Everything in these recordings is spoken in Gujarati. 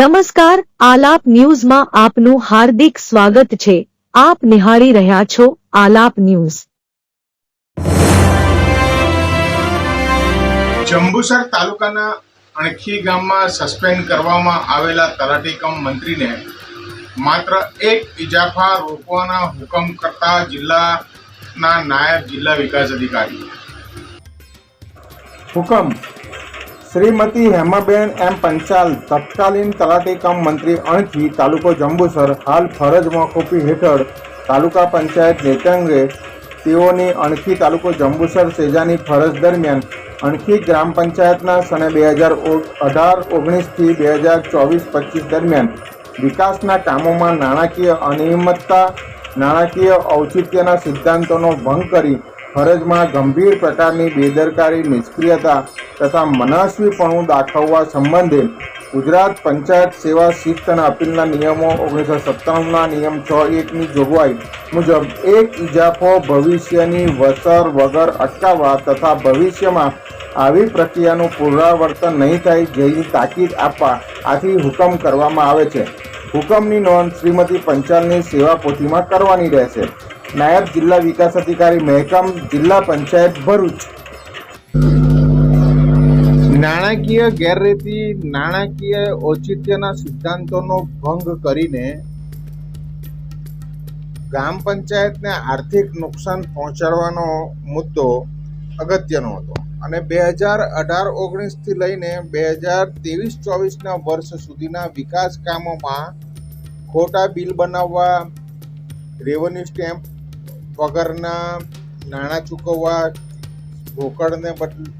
નમસ્કાર આલાપ ન્યૂઝમાં આપનું હાર્દિક સ્વાગત છે. આપ નિહાળી રહ્યા છો આલાપ ન્યૂઝ. જંબુસર તાલુકાના અણખી ગામમાં સસ્પેન્ડ કરવામાં આવેલા તલાટીકમ મંત્રીને માત્ર એક ઇજાફા રોકવાના હુકમ કરતા જિલ્લાના નાયબ જિલ્લા વિકાસ અધિકારી. હુકમ શ્રીમતી હેમાબેન એમ પંચાલ તત્કાલીન તલાટી કમ મંત્રી અણખી તાલુકો જંબુસર હાલ ફરજ મોકૂફી હેઠળ તાલુકા પંચાયત નેતંગે તેઓની અણખી તાલુકો જંબુસર સેજાની ફરજ દરમિયાન અણખી ગ્રામ પંચાયતના સને બે હજાર અઢાર ઓગણીસથી બે હજાર ચોવીસ પચીસ દરમિયાન વિકાસના કામોમાં નાણાકીય અનિયમિતતા, નાણાકીય ઔચિત્યના સિદ્ધાંતોનો ભંગ કરી ફરજમાં ગંભીર પ્રકારની બેદરકારી, નિષ્ક્રિયતા તથા મનસ્વીપણું દાખવવા સંબંધે ગુજરાત પંચાયત સેવા શિસ્ત અને અપીલના નિયમો ઓગણીસો સત્તાણુંના નિયમ છ એકની જોગવાઈ મુજબ એક ઇજાફો ભવિષ્યની વસર વગર અટકાવવા તથા ભવિષ્યમાં આવી પ્રક્રિયાનું પુનરાવર્તન નહીં થાય જેની તાકીદ આપવા આથી હુકમ કરવામાં આવે છે. હુકમની નોંધ શ્રીમતી પંચાલની સેવા પોથીમાં કરવાની રહેશે. નાયબ જિલ્લા વિકાસ અધિકારી મહેકમ જિલ્લા પંચાયત ભરૂચ. નાણાકીય ગેરરીતિ, નાણાકીય ઔચિત્યના સિદ્ધાંતોનો ભંગ કરીને ગ્રામ પંચાયતને આર્થિક નુકસાન પહોંચાડવાનો મુદ્દો અગત્યનો હતો. અને બે હજાર અઢાર ઓગણીસથી લઈને બે હજાર ત્રેવીસ ચોવીસના વર્ષ સુધીના વિકાસ કામોમાં ખોટા બિલ બનાવવા રેવન્યુ સ્ટેમ્પ વગરના નાણાં ચૂકવવા, રોકડને બદલે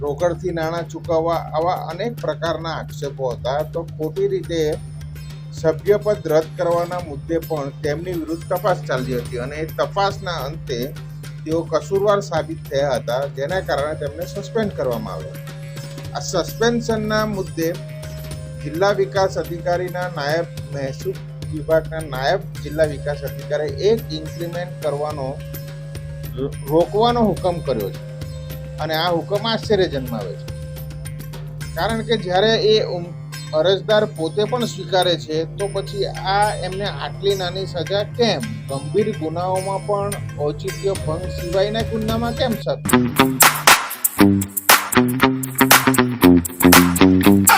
રોકડથી નાણાં ચૂકવવા આવા અનેક પ્રકારના આક્ષેપો હતા. તો ખોટી રીતે સભ્યપદ રદ કરવાના મુદ્દે પણ તેમની વિરુદ્ધ તપાસ ચાલી હતી અને એ તપાસના અંતે તેઓ કસૂરવાર સાબિત થયા હતા, જેના કારણે તેમને સસ્પેન્ડ કરવામાં આવ્યા. આ સસ્પેન્શનના મુદ્દે જિલ્લા વિકાસ અધિકારીના નાયબ મહેસૂલ વિભાગના નાયબ જિલ્લા વિકાસ અધિકારીએ એક ઇન્ક્રીમેન્ટ કરવાનો રોકવાનો હુકમ કર્યો છે. અને આ હુકમ આશ્ચર્ય જન્માવે છે. કારણ કે જ્યારે એ અરજદાર પોતે પણ સ્વીકારે છે, તો પછી આ એમને આટલી નાની સજા કેમ? ગંભીર ગુનાઓમાં પણ ઔચિત્ય ભંગ સિવાયના ગુનામાં કેમ સજા